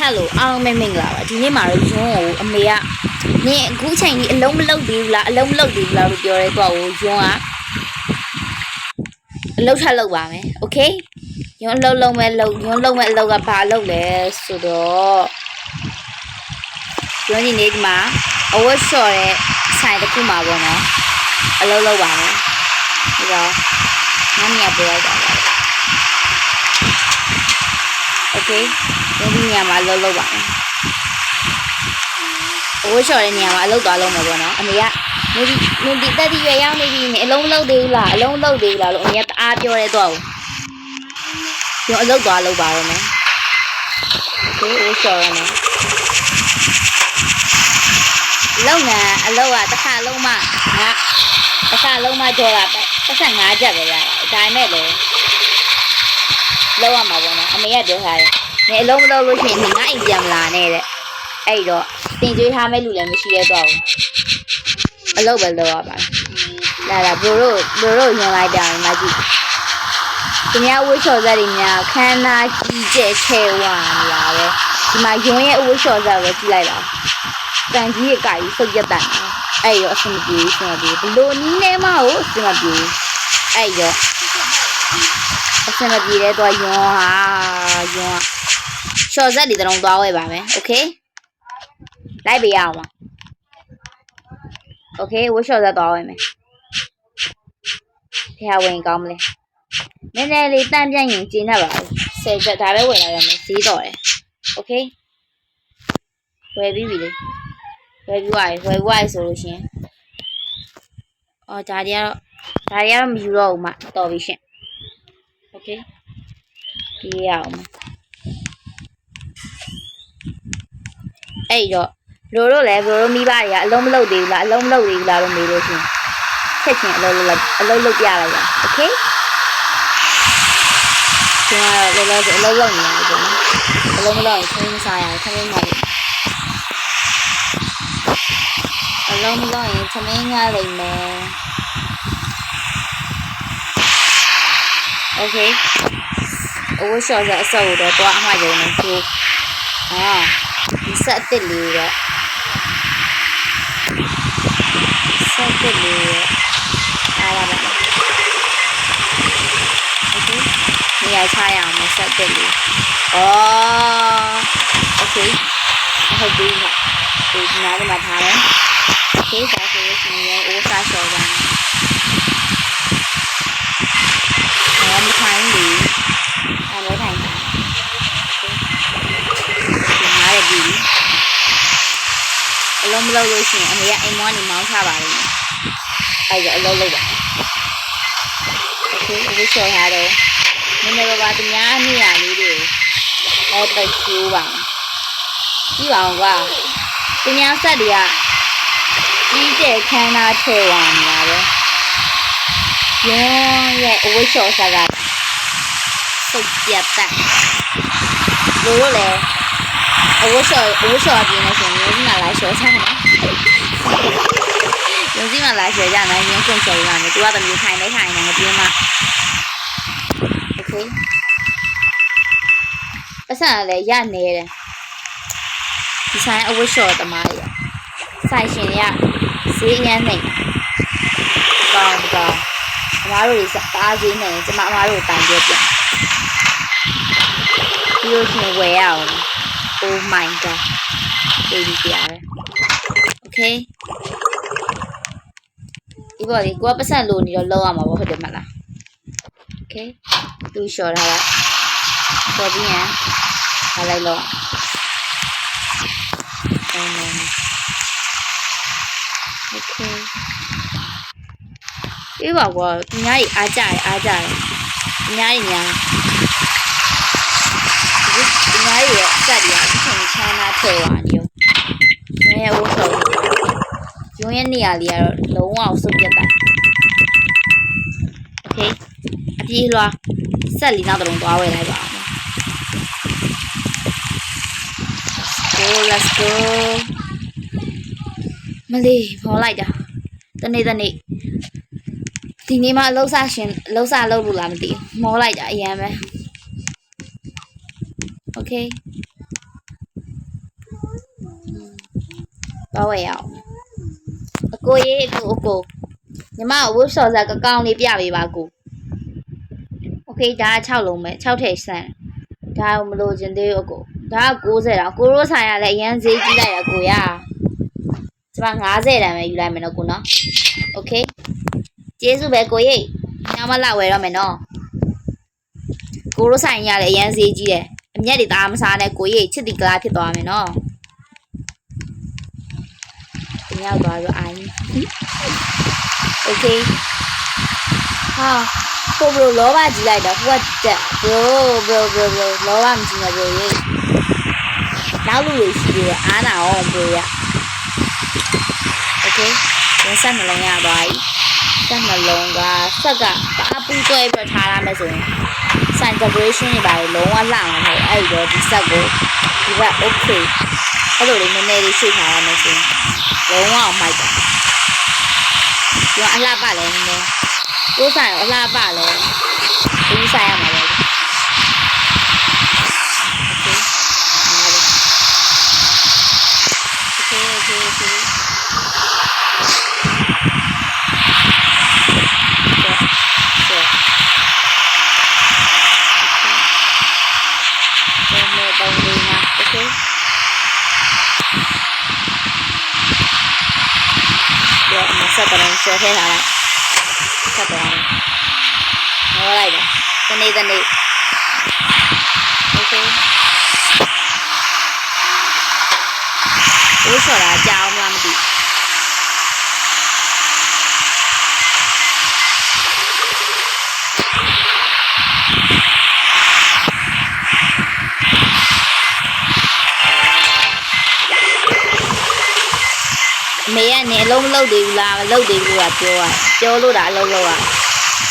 Hello အားလုံးပဲမင်္ဂလာပါဒီနေ့မှာတော့ယွန်းကိုအမေကနင်အခုချိန်ကြီးအလုံးမလုံးသေးဘူးလားအလုံးမလုံးသေးဘူးလားလို့ပြောရဲတော့ကိုယွန်းကအလုံးထပ်လုံးပါမယ်โอเคယွန်းအလုံးလုံးမဲ့လုံးယွန်းလုံးမဲ့အလုံးကဘာလုံးလဲဆိုတော့ယွန်းဒီနေ့ဒီမှာအဝတ်လျှော်တဲ့ဆိုင်တစ်ခုမှာပေါ့နော်အလုံးလုံးပါမယ်ဒီတော့ငါမြတ်ပြောလိုက်တာပါ OK လုံးပြီးနေရာမှာလှုပ်လှုပ်ပါမယ်။ဝှက်လျှော်တဲ့နေရာမှာအလုပ်သွားလုပ်မှာပေါ့နော်။အမေကမူဒီမူဒီတက်တီရွယ်ရောက်နေပြီနေအလုံးမလုပ်သေးဘူးလားအလုံးမလုပ်သေးဘူးလားလို့အမေကတအားပြောတဲ့တော့။ကျွန်တော်အလုပ်သွားလုပ်ပါရမယ်။ OK ဝှက်လျှော်ရမယ်။လုံငန်းအလောက်ကတစ်ခါလုံးမှငါတစ်ခါလုံးမှကြော်တာပဲတစ်ခါ၅ချက်ပဲရတာဒါပေမဲ့လည်း လောက်ရမှာပေါ့နော်အမေကပြောထားတယ်။နေအလုံးမလုံးလို့ရှိရင်ငါအိမ်ပြန်မလာနဲ့တဲ့။အဲ့တော့တင်ကြွေးထားမဲ့လူလည်းမရှိရဲတော့ဘူး။အလုပ်ပဲလုပ်ရပါမယ်။လာလာဘို့တို့ဘို့တို့ညွန်လိုက်တာမကြည့်။သူများဝှေ့လျှော်ဆက်တွေများခန်းနာကြီးကျဲချဲဝါနေတာပဲ။ဒီမှာယွန်းရဲ့အဝှေ့လျှော်ဆက်ကိုကြည့်လိုက်ပါ။တန်ကြီးရဲ့ကာကြီးစုပ်ရက်တန်တယ်။အဲ့ရောအဆင်မပြေဘူးအဆင်မပြေဘူးဘလို့နီးနေမဟုတ်အဆင်မပြေဘူး။အဲ့ရောအဆ င်မပြေတဲ့တော့ယွန်းဟာယွန်းကရှော့ဇက်တွေတုံးသွားဝဲပါမယ်โอเคလိုက်ပေးရအောင်ပါโอเคဝှရှော့ဇက်သွားဝဲမယ်ဖះဝင်ကောင်းမလဲနည်းနည်းလေးတန့်ပြန့်ရင်ကျင်းတတ်ပါဘူးဆယ်ချက်ဒါပဲဝင်လာရမယ်ဈေးတော့တယ်โอเคဝယ်ပြီးပြီလေဝယ်ပြီးသွားပြီဝယ်ပြီးသွားပြီဆိုလို့ရှရင်အော်ဒါတွေကတော့ဒါတွေကတော့မယူတော့ဘူးမတော်ပြီရှင် โอเคပြေးရအောင်အဲ့တော့လိုတို့လည်းလိုတို့မိဘတွေကအလုံးမလုပ်သေးဘူးလားအလုံးမလုပ်သေးဘူးလားလို့မေးလို့ရှိရင်ချက်ချင်းအလုံးလုံးလိုက်အလုံးလုံးပြလိုက်ပါโอเคကျွန်တော်လောလောဆယ်အလုံးလုံးနေရတယ်ပေါ့နော်အလုံးမလုပ်ရင်ခင်းမစားရဘူးခင်းမလိုက်အလုံးမလုပ်ရင်သမင်းငါလိမ့်မယ် ok. Ôi, sợ dễ sầu đó tọa hoa dầu này thuộc à sợ tiền lì đó sợ tiền lì à là ok. Bây giờ sai à? Mình sợ tiền lì. Ồ ok. Hơi đi nhỉ. Từ nào để mà thả đấy thế cái cái này ô sai sầu rằng အလုံးမလုံးလို့ရှိရင်အမေကအိမ်မွားနေမောင်းချပါလိမ့်မယ်။အဲ့ဒါအလုံးလုံးပါ။ Okay ဒီချော်ရတော့နည်းနည်းပါးပါးသူများနေရလေးတွေတော့တိတ်ကျိုးပါ။ကြည့်ပါအောင်ကွာ။သူများဆက်တွေကကြီးကျယ်ခမ်းနားထည့်ဝင်နေတာပဲ။ရုံးရဲ့အဝိချော်စားကစုပ်ပြတ်တတ်။လို့လည်း အဝတ်လျှော်အဝတ်လျှော်ပြင်းနေဆိုရင်ရုံးစီမှာလာလျှော်ချင်တယ်ရုံးစီမှာလာလျှော်ကြနိုင်ရင်ကုန်ချော်ရမှာသူကတမျိုးထိုင်နေထိုင်နေငပြင်းမှာ okay အဆန်ကလည်းရနေတယ်ဒီဆိုင်အဝတ်လျှော်တမားရဆိုင်ရှင်ရဈေးအရန်နေကောင်းကောင်းအမားတို့တွေတအားဈေးနေကျမအမားတို့တိုင်ပြပြပြီးလို့ရှင်ဝယ်ရအောင် Oh my god ပေးပြီးပြရတယ် Okay ဒီပေါ်ဒီကိုကပတ်စံလို့နေတော့လောက်ရမှာပေါ့ဟုတ်တယ်မလား Okay သူလျှော်ထားလိုက်ပေါ်ပြီးရင်ထားလိုက်တော့အဲ့နော် Okay အေးပါကွာသူများကြီးအားကြတယ်အားကြတယ်သူများကြီးများဒီသူ များကြီးရဲ့အဆက်ကြီးအခုချိန်ချမ်းသာထဲသွားနေရောငယ်ဝတ်ဆော်ရုံးရဲ့နေရာလေးကတော့လုံးဝစုပ်ပြတ်တာ Okay အပြေးလွှာဆက်လီနောက်တစ်လုံးသွားဝယ်လိုက်ပါအောင် Let's go let's go မလေးဖော်လိုက်တာတနေ့တနေ့ဒီနေ့မှအလုံးစားရှင်အလုံးစားလုပ်လို့လားမသိဘူးမောလိုက်တာအရင်ပဲ okay တော့ဝယ်ရအောင်အကိုရေးအကိုအကိုညီမဝုဆော်စာကကောင်းလေးပြပေးပါကို okay ဒါ6လုံးပဲ6ထည့်ဆန်းဒါမလို့ခြင်းသေးဘူးအကိုဒါက90တောင်ကိုရိုးဆိုင်ရလဲအရန်ဈေးကြီးလိုက်တာကိုရကျမ90တန်ပဲယူလိုက်မယ်နော်ကိုနော် okay ကျေးဇူးပဲကိုရိတ်ညမလာဝယ်ရမယ်နော်ကိုရိုးဆိုင်ရလဲအရန်ဈေးကြီးတယ် အမျက်တွေသားမစားနဲ့ကိုရေးချစ်တီကလားဖြစ်သွားမယ်နော် တင်ရောက်သွားပြီးအိုင်းโอเคဟာကိုဘလိုလောဘကြီးလိုက်တော့ what the bro bro bro bro လောဘမကြီးနဲ့ bro ရေနောက်လူတွေရှိသေးတယ်အားနာအောင် bro ရโอเคပြန်ဆက်နှလုံးရသွားပြီဆက်နှလုံးကဆက်ကပါပူတွဲပြီးထားရမယ်ဆိုရင် sign decoration တွေပါလေလုံးဝလှမှာမဟုတ်အဲ့ဒီတော့ဒီဆက်ကိုဒီက okay အဲ့လိုလေးနည်းနည်းလေးရှေ့ထားရမယ်ဆိုရင်လုံးဝအောင်မိုက်တယ်။ဒီကအလှပလည်းနည်းနည်းကိုယ်ဆိုင်အလှပလည်းဒီဆိုင်ရမှာ ဆက်တယ်ဆွဲထဲထားလိုက်ဆက်တယ်ဟောလိုက်တာဒီနေ့ဒီနေ့โอเคဘိုးဆိုတာကြောင်း နေရနေအလုံးမလုပ်သေးဘူးလားမလုပ်သေးဘူးကပြောရပြောလို့ဒါအလုံးလုပ်ရ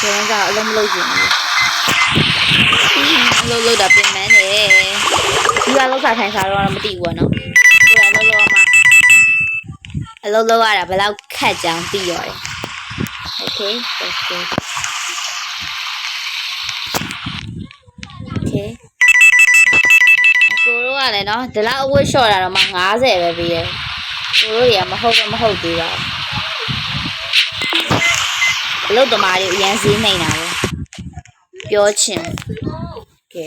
ကျွန်တော်ကအလုံးမလုပ်ချင်ဘူးလို့လို့တာပြင်မှန်းတယ်ဒီကလောက်စားထိုင်စားတော့မသိဘူးကနော်ကိုယ်ကလောက်လောက်မှအလုံးလောက်ရတာဘယ်လောက်ခက်ကြောင်သိရတယ် okay let's go okay ကိုတို့ကလည်းနော်ဒီလောက်အဝတ်လျှော့တာတော့မှ90ပဲပြီးရဲ့ တို့တွေကမဟုတ်တော့မဟုတ်သေးပါဘူးအလုပ်သမားတွေအရင်ဈေးနှိမ်တာပဲပြောချင်ကဲ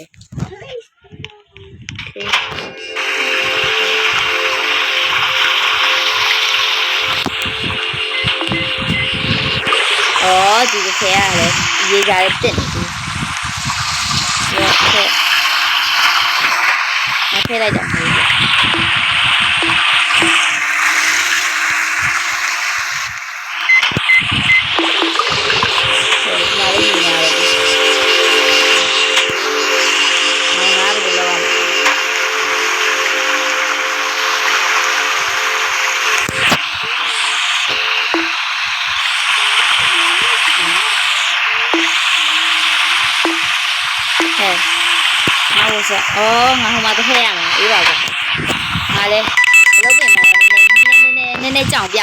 အော်ဒီတစ်ခဲရတယ်ရေကြရတက်နေပြီရောခဲမဖဲလိုက်တော့မဟုတ်ဘူး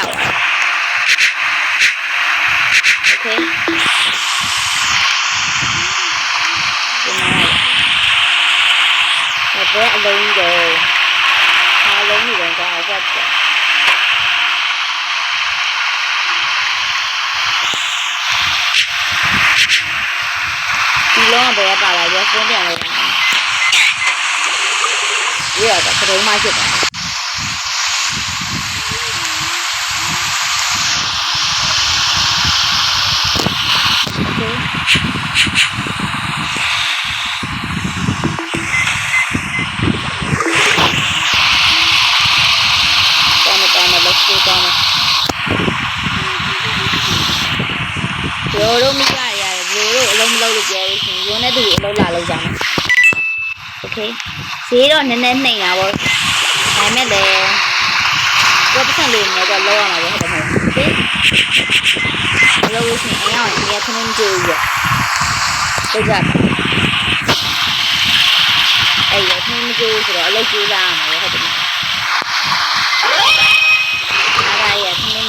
နည်းနည်းကြောင်ပြောက်သွားโอเคဒီမှာဘယ်အလုံးတော့အားလုံးနေတော့ကွာဟုတ်ကဲ့ဒီလုံးကဘယ်ကပါလာလဲဖုန်းပြန်လိုက်တာဒီကတော့ကတုံးမှဖြစ်တာ တောင်းမလက်ကိုတောင်းမရိုးရိုးမိကြရတယ်ရိုးရိုးအလုံးမလုံးလို့ပြောလို့ရှိရင်ရိုးနဲ့သူအလုံးလာလုံးကြမယ်โอเคဈေးတော့နည်းနည်းနှိမ်တာပေါ့ဒါပေမဲ့လည်းကိုယ်ပတ်စံလေးနဲ့တော့လောက်ရမှာပဲဟုတ်တယ်မဟုတ်ဘူးโอเคမလုပ်လို့ရှိရင်အရင်ကငယ်ခဏမကြည့်ဘူးပေါ့ဟုတ်ကြပါအဲ့ရခဏမကြည့်ဘူးဆိုတော့အလုပ်ကြိုးစားရမှာပဲဟုတ်တယ်မဟုတ်အား hi అసలు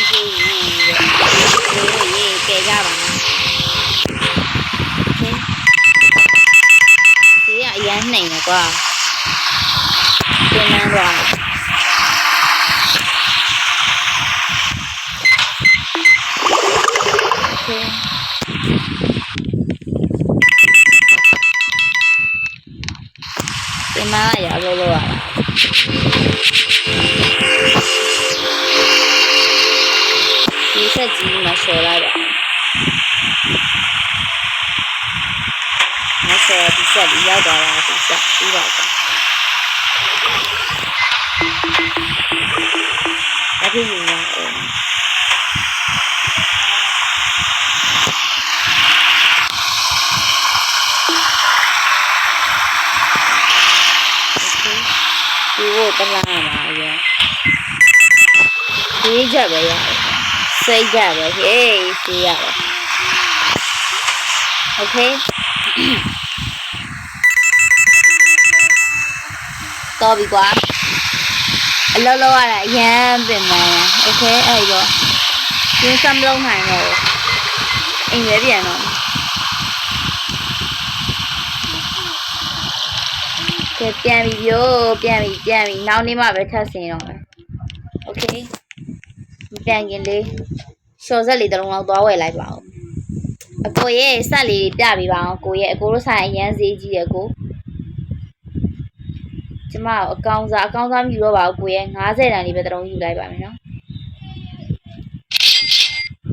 cái giá này nè qua trên ăn rồi okay. Cái má là dạ lô lô à? ကအရန်နှိမ်တယ်ကွာပြန်နှမ်းသွားတယ်မှန်ရအလုပ်လုပ်ရတာဒီဆက်ကြီးမှာဆော်လာတယ်မဆော်ဒီဆက်ကြီးရောက်သွားတာဒီဆက်ပြီးတော့ဘာဖြစ်နေလဲဒီကိုတလားပါရဲ့ဒီကြပဲရ စိတ်ကြပဲဟေးစီးရတယ်โอเคတော်ပြီကွာအလုံးလုံးရတာအရန်ပင်ပန်းရโอเคအဲ့တော့ကျင်းစမ်းလုံးနိုင်တော့အိမ်ပဲပြန်တော့ကဲပြန်ပြီပြောပြန်ပြီပြန်ပြီနောက်နေ့မှပဲထပ်ဆင်တော့မယ်โอเค မပြန်ခင်လေးရှော့ဆက်လေးတစ်လုံးလောက်သွားဝယ်လိုက်ပါဦးအကိုရဲ့ဆက်လေးတွေပြပေးပါအောင်ကိုရဲ့အကိုတို့ဆိုင်အရန်ဈေးကြီးရကိုကျမအကောင်စားအကောင်စားမယူတော့ပါဘူးကိုရဲ့90တန်လေးပဲတစ်လုံးယူလိုက်ပါမယ်နော်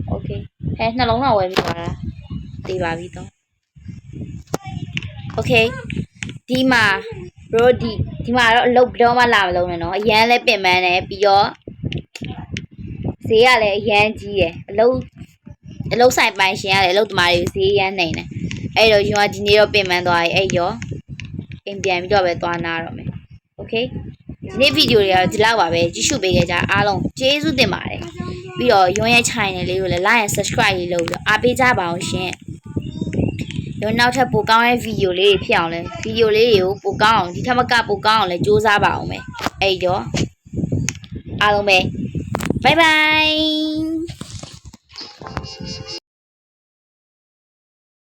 โอเคဟဲ့နှလုံးတော့ဝယ်ပြီးပါလားတေးပါပြီတော့โอเคဒီမှာ bro ဒီဒီမှာတော့အလုပ်ဘယ်တော့မှလာမလုံးနဲ့နော်အရန်လဲပင်ပန်းတယ်ပြီးတော့ ဈေးကလည်းအရန်ကြီးတယ်အလုပ်အလုပ်ဆိုင်ပိုင်ရှင်ကလည်းအလုပ်သမားတွေဈေးရမ်းနေတယ်အဲ့တော့ယူကဒီနေ့တော့ပင်ပန်းသွားပြီအဲ့ရောအိမ်ပြန်ပြီးတော့ပဲသွားနာတော့မယ်โอเคဒီနေ့ဗီဒီယိုတွေကတော့ဒီလောက်ပါပဲကြည့်ရှုပေးကြကြအားလုံးကျေးဇူးတင်ပါတယ်ပြီးတော့ရုံးရဲ့ channel လေးကိုလည်း like and subscribe လေးလုပ်ပြီးတော့အားပေးကြပါအောင်ရှင်ရောနောက်ထပ်ပိုကောင်းတဲ့ဗီဒီယိုလေးတွေဖြစ်အောင်လဲဗီဒီယိုလေးတွေကိုပိုကောင်းအောင်ဒီထက်မကပိုကောင်းအောင်လဲစူးစမ်းပါအောင်မယ်အဲ့တော့အားလုံးပဲ 拜拜。